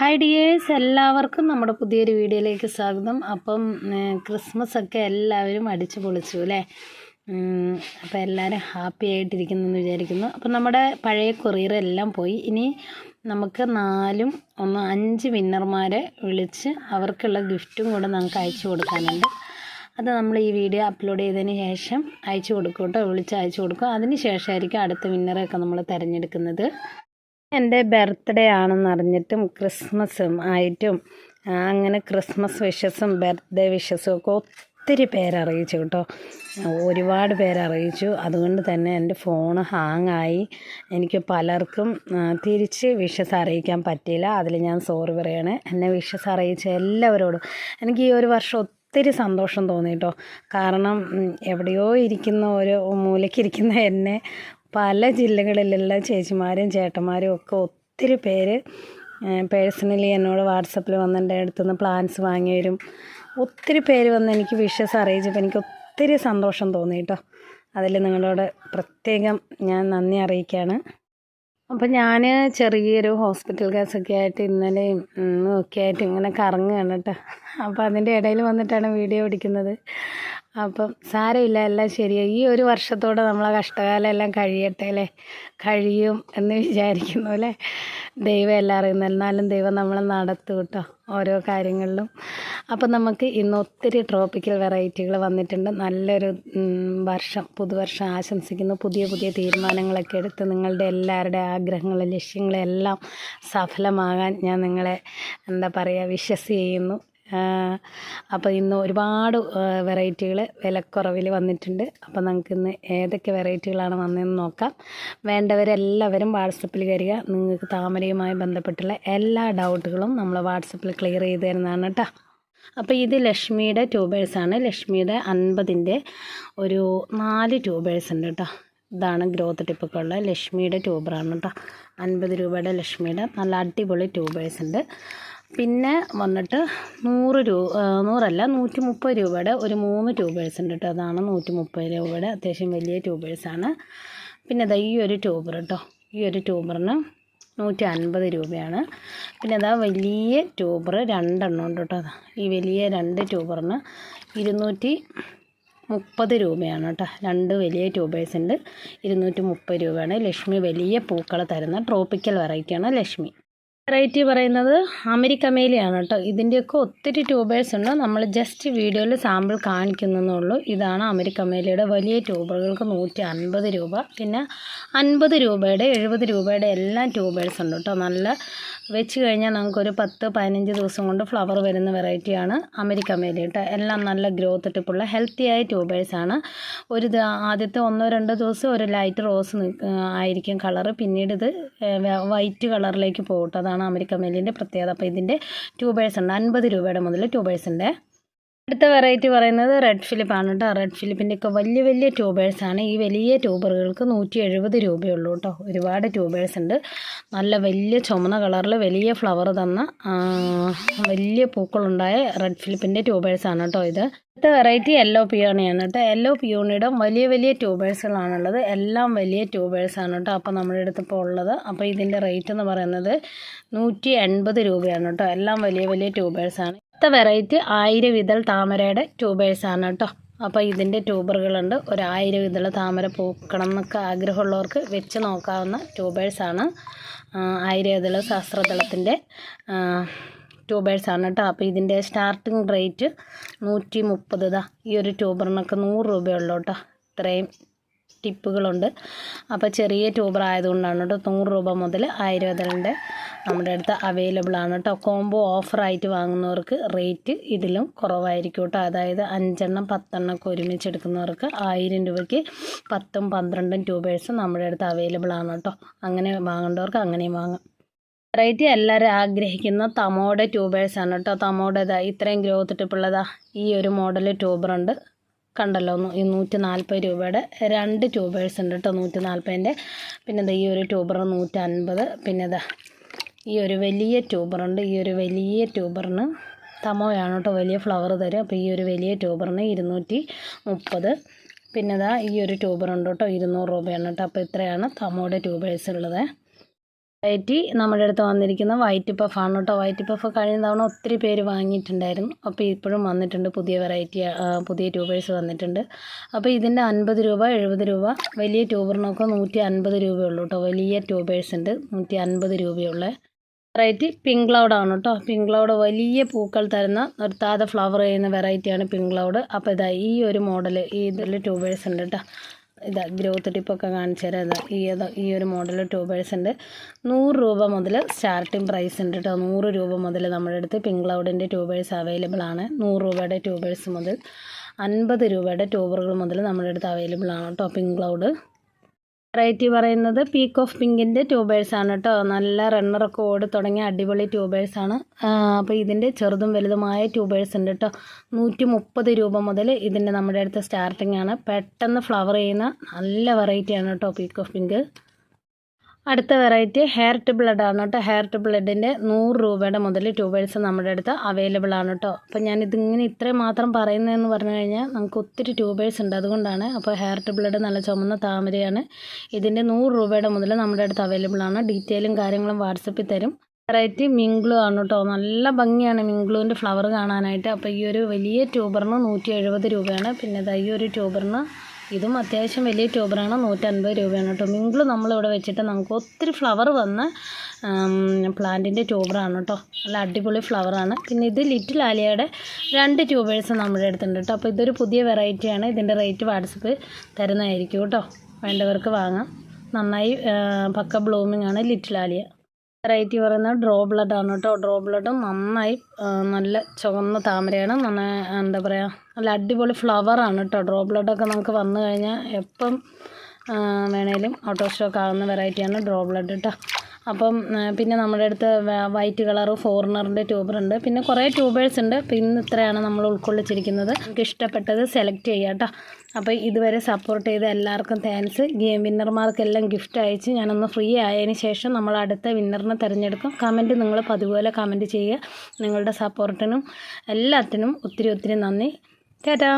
Hi dears എല്ലാവർക്കും നമ്മുടെ പുതിയൊരു വീഡിയോയിലേക്ക് സ്വാഗതം. അപ്പം ക്രിസ്മസ് ഒക്കെ എല്ലാവരും അടിച്ചു പൊളിച്ചു അല്ലേ? അപ്പോൾ എല്ലാവരും ഹാപ്പി ആയിട്ടിരിക്കുന്നു എന്ന് വിചാരിക്കുന്നു. അപ്പം നമ്മുടെ പഴയ കൊറിയർ എല്ലാം പോയി. ഇനി നമുക്ക് നാലും ഒന്ന് അഞ്ച് വിന്നർമാരെ വിളിച്ച് അവർക്കുള്ള ഗിഫ്റ്റും കൂടെ നമുക്ക് അയച്ചു കൊടുക്കാനുണ്ട്. അത് നമ്മൾ ഈ വീഡിയോ അപ്ലോഡ് ചെയ്തതിന് ശേഷം അയച്ചു കൊടുക്കും കേട്ടോ. വിളിച്ച് അയച്ചു കൊടുക്കും. അതിന് ശേഷമായിരിക്കും അടുത്ത വിന്നറെയൊക്കെ നമ്മൾ തിരഞ്ഞെടുക്കുന്നത്. എന്റെ ബർത്ത്ഡേ ആണെന്ന് അറിഞ്ഞിട്ടും ക്രിസ്മസും ആയിട്ടും അങ്ങനെ ക്രിസ്മസ് വിഷസും ബർത്ത്ഡേ വിഷസും ഒക്കെ ഒത്തിരി പേരറിയിച്ചു കേട്ടോ. ഒരുപാട് പേരറിയിച്ചു. അതുകൊണ്ട് തന്നെ എന്റെ ഫോണ് ഹാങ്ങായി. എനിക്ക് പലർക്കും തിരിച്ച് വിഷസ് അറിയിക്കാൻ പറ്റിയില്ല. അതിൽ ഞാൻ സോറി പറയണേ. എന്നെ വിഷസ് അറിയിച്ച എല്ലാവരോടും എനിക്ക് ഈ ഒരു വർഷം ഒത്തിരി സന്തോഷം തോന്നി കേട്ടോ. കാരണം എവിടെയോ ഇരിക്കുന്ന ഒരു മൂലയ്ക്കിരിക്കുന്ന എന്നെ പല ജില്ലകളിലുള്ള ചേച്ചിമാരും ചേട്ടന്മാരും ഒക്കെ ഒത്തിരി പേര് പേഴ്സണലി എന്നോട് വാട്സപ്പിൽ വന്ന് എന്റെ അടുത്ത് നിന്ന് പ്ലാൻസ് വാങ്ങിയവരും ഒത്തിരി പേര് വന്ന് എനിക്ക് വിഷസ് അറിയിച്ചപ്പോൾ എനിക്ക് ഒത്തിരി സന്തോഷം തോന്നി കേട്ടോ. അതിൽ നിങ്ങളോട് പ്രത്യേകം ഞാൻ നന്ദി അറിയിക്കുകയാണ്. അപ്പം ഞാൻ ചെറിയൊരു ഹോസ്പിറ്റൽ കേസൊക്കെ ആയിട്ട് ഇന്നലെയും ഇന്നും ഒക്കെ ആയിട്ട് ഇങ്ങനെ കറങ്ങുകയാണ് കേട്ടോ. അപ്പോൾ അതിന്റെ ഇടയിൽ വന്നിട്ടാണ് വീഡിയോ പിടിക്കുന്നത് അപ്പം സാരമില്ല എല്ലാം ശരിയായി. ഈ ഒരു വർഷത്തോടെ നമ്മളെ കഷ്ടകാലം എല്ലാം കഴിയട്ടെ അല്ലേ? കഴിയും എന്ന് വിചാരിക്കുന്നു അല്ലേ? ദൈവം എല്ലാം അറിയുന്നു എന്നാലും ദൈവം നമ്മളെ നടത്തും കേട്ടോ ഓരോ കാര്യങ്ങളിലും. അപ്പം നമുക്ക് ഇന്ന് ഒത്തിരി ട്രോപ്പിക്കൽ വെറൈറ്റികൾ വന്നിട്ടുണ്ട്. നല്ലൊരു വർഷം പുതുവർഷം ആശംസിക്കുന്നു. പുതിയ പുതിയ തീരുമാനങ്ങളൊക്കെ എടുത്ത് നിങ്ങളുടെ എല്ലാവരുടെ ആഗ്രഹങ്ങളും ലക്ഷ്യങ്ങളും എല്ലാം സഫലമാകാൻ ഞാൻ നിങ്ങളെ എന്താ പറയുക വിശ്വസ് ചെയ്യുന്നു അപ്പോൾ ഇന്ന് ഒരുപാട് വെറൈറ്റികൾ വിലക്കുറവിൽ വന്നിട്ടുണ്ട്. അപ്പോൾ നമുക്കിന്ന് ഏതൊക്കെ വെറൈറ്റികളാണ് വന്നതെന്ന് നോക്കാം. വേണ്ടവരെല്ലാവരും വാട്സപ്പിൽ കയറുക. നിങ്ങൾക്ക് താമരയുമായി ബന്ധപ്പെട്ടുള്ള എല്ലാ ഡൗട്ടുകളും നമ്മൾ വാട്സപ്പിൽ ക്ലിയർ ചെയ്ത് തരുന്നതാണ് കേട്ടോ. അപ്പോൾ ഇത് ലക്ഷ്മിയുടെ ട്യൂബേഴ്സാണ് ലക്ഷ്മിയുടെ അൻപതിന്റെ ഒരു നാല് ട്യൂബേഴ്സ് ഉണ്ട് കേട്ടോ. ഇതാണ് ഗ്രോത്ത് ടിപ്പൊക്കെ ഉള്ള ലക്ഷ്മിയുടെ ട്യൂബറാണ് കേട്ടോ. അൻപത് രൂപയുടെ ലക്ഷ്മിയുടെ നല്ല അടിപൊളി ട്യൂബേഴ്സ് ഉണ്ട്. പിന്നെ വന്നിട്ട് നൂറ് രൂപ നൂറല്ല നൂറ്റി മുപ്പത് രൂപയുടെ ഒരു മൂന്ന് ട്യൂബേഴ്സ് ഉണ്ട് കേട്ടോ അതാണ് നൂറ്റി മുപ്പത് രൂപയുടെ അത്യാവശ്യം വലിയ ട്യൂബേഴ്സാണ് പിന്നെ ഇതാ ഈ ഒരു ട്യൂബർ കേട്ടോ ഈ ഒരു ട്യൂബറിന് നൂറ്റി അൻപത് രൂപയാണ്. പിന്നെ അതാ വലിയ ട്യൂബർ രണ്ടെണ്ണം ഉണ്ട് കേട്ടോ അതാ ഈ വലിയ രണ്ട് ട്യൂബറിന് ഇരുന്നൂറ്റി മുപ്പത് രൂപയാണ് കേട്ടോ രണ്ട് വലിയ ട്യൂബേഴ്സ് ഉണ്ട് ഇരുന്നൂറ്റി മുപ്പത് രൂപയാണ്. ലക്ഷ്മി വലിയ പൂക്കൾ തരുന്ന ട്രോപ്പിക്കൽ വെറൈറ്റിയാണ് ലക്ഷ്മി. വെറൈറ്റി പറയുന്നത് അമേരിക്കമേലിയാണ് കേട്ടോ. ഇതിന്റെയൊക്കെ ഒത്തിരി ട്യൂബേഴ്സ് ഉണ്ട്. നമ്മൾ ജസ്റ്റ് വീഡിയോയിൽ സാമ്പിൾ കാണിക്കുന്നുള്ളൂ ഇതാണ് അമേരിക്കമേലിയുടെ വലിയ ട്യൂബറുകൾക്ക് നൂറ്റി അൻപത് രൂപ. പിന്നെ അൻപത് രൂപയുടെ എഴുപത് രൂപയുടെ എല്ലാം ട്യൂബേഴ്സ് ഉണ്ട് കേട്ടോ. നല്ല വെച്ച് കഴിഞ്ഞാൽ നമുക്കൊരു പത്ത് പതിനഞ്ച് ദിവസം കൊണ്ട് ഫ്ലവർ വരുന്ന വെറൈറ്റിയാണ് അമേരിക്കമേലി കേട്ടോ. എല്ലാം നല്ല ഗ്രോത്ത് ടിപ്പുള്ള ഹെൽത്തിയായ ട്യൂബേഴ്സാണ് ഒരു ആദ്യത്തെ ഒന്നോ രണ്ടോ ദിവസം ഒരു ലൈറ്റ് റോസ് ആയിരിക്കും കളറ് പിന്നീട് ഇത് വൈറ്റ് കളറിലേക്ക് പോകട്ടെ. കേട്ടോ അതാണ് അമേരിക്കമേലിന്റെ പ്രത്യേകത. അപ്പോൾ ഇതിന്റെ ട്യൂബേഴ്സ് ഉണ്ട്. അൻപത് രൂപയുടെ മുതൽ ട്യൂബേഴ്സ് ഉണ്ട്. അടുത്ത വെറൈറ്റി പറയുന്നത് റെഡ് ഫിലിപ്പ് ആണ് കേട്ടോ റെഡ് ഫിലിപ്പിന്റെ ഒക്കെ വലിയ വലിയ ട്യൂബേഴ്സാണ് ഈ വലിയ ട്യൂബറുകൾക്ക് നൂറ്റി എഴുപത് രൂപയുള്ളൂ കേട്ടോ ഒരുപാട് ട്യൂബേഴ്സ് ഉണ്ട്. നല്ല വലിയ ചുമന്ന കളറിൽ വലിയ ഫ്ലവർ തന്ന വലിയ പൂക്കളുണ്ടായ റെഡ് ഫിലിപ്പിന്റെ ട്യൂബേഴ്സാണ് കേട്ടോ ഇത്. അടുത്ത വെറൈറ്റി യെല്ലോ പിയോണിയാണ് കേട്ടോ യെല്ലോ പിയോണിയുടെ വലിയ വലിയ ട്യൂബേഴ്സുകളാണുള്ളത് എല്ലാം വലിയ ട്യൂബേഴ്സാണ് കേട്ടോ അപ്പോൾ നമ്മുടെ അടുത്ത് ഇപ്പോൾ ഉള്ളത്. അപ്പോൾ ഇതിന്റെ റേറ്റ് എന്ന് പറയുന്നത് നൂറ്റി എൺപത് രൂപയാണ് കേട്ടോ എല്ലാം വലിയ വലിയ ട്യൂബേഴ്സാണ് അടുത്ത വെറൈറ്റി ആയിരം വിതൽ താമരയുടെ ട്യൂബേഴ്സാണ് കേട്ടോ. അപ്പോൾ ഇതിന്റെ ട്യൂബറുകളുണ്ട് ഒരു ആയിരം ഇതൾ താമര പൂക്കണം എന്നൊക്കെ ആഗ്രഹമുള്ളവർക്ക് വെച്ച് നോക്കാവുന്ന ട്യൂബേഴ്സാണ് ആയിരം ഇതൾ സഹസ്രതളത്തിന്റെ ട്യൂബേഴ്സാണ് കേട്ടോ. അപ്പോൾ ഇതിന്റെ സ്റ്റാർട്ടിങ് റേറ്റ് നൂറ്റി മുപ്പത് ഈ ഒരു ട്യൂബറിനൊക്കെ നൂറ് രൂപയുള്ളൂ കേട്ടോ. ഇത്രയും ടിപ്പുകളുണ്ട്. അപ്പോൾ ചെറിയ ട്യൂബർ ആയതുകൊണ്ടാണ് കേട്ടോ നൂറ് രൂപ മുതൽ ആയിരം അതിലുണ്ട് നമ്മുടെ അടുത്ത് അവൈലബിൾ ആണ് കേട്ടോ. കോംബോ ഓഫറായിട്ട് വാങ്ങുന്നവർക്ക് റേറ്റ് ഇതിലും കുറവായിരിക്കും കേട്ടോ. അതായത് അഞ്ചെണ്ണം പത്തെണ്ണം ഒക്കെ ഒരുമിച്ച് എടുക്കുന്നവർക്ക് ആയിരം രൂപയ്ക്ക് പത്തും പന്ത്രണ്ടും ട്യൂബേഴ്സ് നമ്മുടെ അടുത്ത് അവൈലബിൾ ആണ് കേട്ടോ. അങ്ങനെ വാങ്ങേണ്ടവർക്ക് അങ്ങനെയും വാങ്ങാം. വെറൈറ്റി എല്ലാവരും ആഗ്രഹിക്കുന്ന തമോടെ ട്യൂബേഴ്സാണ് കേട്ടോ. തമോടേതാ ഇതാ ഇത്രയും ഗ്രോത്ത് ടിപ്പുള്ളതാ ഈ ഒരു മോഡൽ ട്യൂബറുണ്ട് കണ്ടല്ലോ ഈ നൂറ്റി നാൽപ്പത് രൂപയുടെ രണ്ട് ട്യൂബേഴ്സ് ഉണ്ട് കേട്ടോ നൂറ്റി നാൽപ്പതിന്റെ പിന്നെ ഈ ഒരു ട്യൂബർ നൂറ്റി അൻപത് പിന്നെ ഇതാ ഈ ഒരു വലിയ ട്യൂബറുണ്ട് ഈ ഒരു വലിയ ട്യൂബറിന് തമോയാണ് കേട്ടോ വലിയ ഫ്ലവർ തരും അപ്പോൾ ഈ ഒരു വലിയ ട്യൂബറിന് ഇരുന്നൂറ്റി മുപ്പത് പിന്നെ ഇതാ ഈ ഒരു ട്യൂബറുണ്ട് കേട്ടോ ഇരുന്നൂറ് രൂപയാണ് കേട്ടോ അപ്പോൾ ഇത്രയാണ് തമോയുടെ ട്യൂബേഴ്സ് ഉള്ളത്. വെറൈറ്റി നമ്മുടെ അടുത്ത് വന്നിരിക്കുന്ന വൈറ്റ് പഫാണ് കേട്ടോ. വൈറ്റ് പഫ് കഴിഞ്ഞ തവണ ഒത്തിരി പേര് വാങ്ങിയിട്ടുണ്ടായിരുന്നു. അപ്പോൾ ഇപ്പോഴും വന്നിട്ടുണ്ട്. പുതിയ വെറൈറ്റി പുതിയ ട്യൂബേഴ്സ് വന്നിട്ടുണ്ട്. അപ്പോൾ ഇതിന്റെ അൻപത് രൂപ എഴുപത് രൂപ വലിയ ട്യൂബറിനൊക്കെ നൂറ്റി അൻപത് രൂപയുള്ളൂ കേട്ടോ. വലിയ ട്യൂബേഴ്സ് ഉണ്ട്. നൂറ്റി അൻപത് രൂപയുള്ള വെറൈറ്റി പിങ്ക് ക്ലൗഡ് ആണ് കേട്ടോ. പിങ്ക് ക്ലൗഡ് വലിയ പൂക്കൾ തരുന്ന നിർത്താതെ ഫ്ലവർ ചെയ്യുന്ന വെറൈറ്റിയാണ് പിങ്ക് ക്ലൗഡ് അപ്പോൾ ഇതാ ഈ ഒരു മോഡൽ ഇതിൽ ട്യൂബേഴ്സ് ഉണ്ട് കേട്ടോ. ഇതാ ഗ്രോത്ത് ടിപ്പൊക്കെ കാണിച്ചു തരാം ഇതാ ഈ ഈ ഒരു മോഡൽ ട്യൂബേഴ്സ് ഉണ്ട്. നൂറ് രൂപ മുതൽ സ്റ്റാർട്ടിംഗ് പ്രൈസ് ഉണ്ട് കേട്ടോ നൂറ് രൂപ മുതൽ നമ്മുടെ അടുത്ത് പിങ്ക് ക്ലൗഡിന്റെ ട്യൂബേഴ്സ് അവൈലബിൾ ആണ്. നൂറ് രൂപയുടെ ട്യൂബേഴ്സ് മുതൽ അൻപത് രൂപയുടെ ട്യൂബറുകൾ മുതൽ നമ്മുടെ അടുത്ത് അവൈലബിൾ ആണ് കേട്ടോ പിങ്ക് ക്ലൗഡ് വെറൈറ്റി പറയുന്നത് പീക്ക് ഓഫ് പിങ്കിന്റെ ട്യൂബേഴ്സ് ആണ് കേട്ടോ നല്ല റണ്ണറൊക്കെ ഓട് തുടങ്ങിയ അടിപൊളി ട്യൂബേഴ്സ് ആണ്. അപ്പോൾ ഇതിന്റെ ചെറുതും വലുതുമായ ട്യൂബേഴ്സ് ഉണ്ട് കേട്ടോ നൂറ്റി മുപ്പത് രൂപ മുതൽ ഇതിന്റെ നമ്മുടെ അടുത്ത് സ്റ്റാർട്ടിംഗ് ആണ്. പെട്ടെന്ന് ഫ്ലവർ ചെയ്യുന്ന നല്ല വെറൈറ്റിയാണ് കേട്ടോ പീക്ക് ഓഫ് പിങ്ക് അടുത്ത വെറൈറ്റി ഹെയർ ടു ബ്ലഡ് ആണ് കേട്ടോ. ഹെയർ ടു ബ്ലഡിന്റെ നൂറ് രൂപയുടെ മുതൽ ട്യൂബേഴ്സ് നമ്മുടെ അടുത്ത് അവൈലബിൾ ആണ് കേട്ടോ. അപ്പോൾ ഞാനിതിങ്ങനെ ഇത്രയും മാത്രം പറയുന്നതെന്ന് പറഞ്ഞു കഴിഞ്ഞാൽ നമുക്ക് ഒത്തിരി ട്യൂബേഴ്സ് ഉണ്ട് അതുകൊണ്ടാണ്. അപ്പോൾ ഹെയർ ടു ബ്ലഡ് നല്ല ചുമന്ന താമരയാണ്. ഇതിന്റെ നൂറ് രൂപയുടെ മുതൽ നമ്മുടെ അടുത്ത് അവൈലബിൾ ആണ്. ഡീറ്റെയിലും കാര്യങ്ങളും വാട്സപ്പിൽ തരും. വെറൈറ്റി മിംഗ്ലു ആണ് കേട്ടോ. നല്ല ഭംഗിയാണ് മിംഗ്ലുവിന്റെ ഫ്ലവർ കാണാനായിട്ട്. അപ്പോൾ ഈ ഒരു വലിയ ട്യൂബറിന് നൂറ്റി രൂപയാണ്. പിന്നെ ഈ ഒരു ട്യൂബറിന് ഇതും അത്യാവശ്യം വലിയ ട്യൂബറാണ് നൂറ്റൻപത് രൂപയാണ് കേട്ടോ. മിങ്കിൾ നമ്മളിവിടെ വെച്ചിട്ട് നമുക്ക് ഒത്തിരി ഫ്ലവർ വന്ന് പ്ലാന്റിന്റെ ട്യൂബറാണ് കേട്ടോ. നല്ല അടിപൊളി ഫ്ലവറാണ് പിന്നെ ഇത് ലിറ്റിൽ ആലിയയുടെ രണ്ട് ട്യൂബേഴ്സ് നമ്മുടെ അടുത്തുണ്ട് കേട്ടോ. അപ്പോൾ ഇതൊരു പുതിയ വെറൈറ്റിയാണ് ഇതിന്റെ റേറ്റ് വാട്സപ്പ് തരുന്നതായിരിക്കും കേട്ടോ. വേണ്ടവർക്ക് വാങ്ങാം. നന്നായി പക്ക ബ്ലൂമിംഗ് ആണ് ലിറ്റിൽ ആലിയ. വെറൈറ്റി പറയുന്നത് ഡ്രോ ബ്ലഡ് ആണ് കേട്ടോ. ഡ്രോ ബ്ലഡും നന്നായി നല്ല ചുവന്ന താമരയാണ്. നന്നായി എന്താ പറയുക നല്ല അടിപൊളി ഫ്ലവറാണ് കേട്ടോ. ഡ്രോ ബ്ലഡൊക്കെ നമുക്ക് വന്നു കഴിഞ്ഞാൽ എപ്പം വേണേലും ഔട്ട് ഓഫ് സ്റ്റോക്ക് ആകുന്ന വെറൈറ്റിയാണ് ഡ്രോ ബ്ലഡ് കേട്ടോ. അപ്പം പിന്നെ നമ്മുടെ അടുത്ത് വൈറ്റ് കളർ ഫോറിനറിന്റെ ട്യൂബറുണ്ട് പിന്നെ കുറേ ട്യൂബേഴ്സ് ഉണ്ട്. പിന്നെ ഇത്രയാണ് നമ്മൾ ഉൾക്കൊള്ളിച്ചിരിക്കുന്നത്. നമുക്ക് ഇഷ്ടപ്പെട്ടത് സെലക്ട് ചെയ്യാം കേട്ടോ അപ്പോൾ ഇതുവരെ സപ്പോർട്ട് ചെയ്ത എല്ലാവർക്കും താങ്ക്സ് ഗെയിം വിന്നർമാർക്കെല്ലാം ഗിഫ്റ്റ് അയച്ച് ഞാനൊന്ന് ഫ്രീ ആയതിന് ശേഷം നമ്മൾ അടുത്ത വിന്നറിനെ തിരഞ്ഞെടുക്കും. കമന്റ് നിങ്ങൾ പതുപോലെ കമന്റ് ചെയ്യുക. നിങ്ങളുടെ സപ്പോർട്ടിനും എല്ലാത്തിനും ഒത്തിരി ഒത്തിരി നന്ദി. ടാറ്റാ.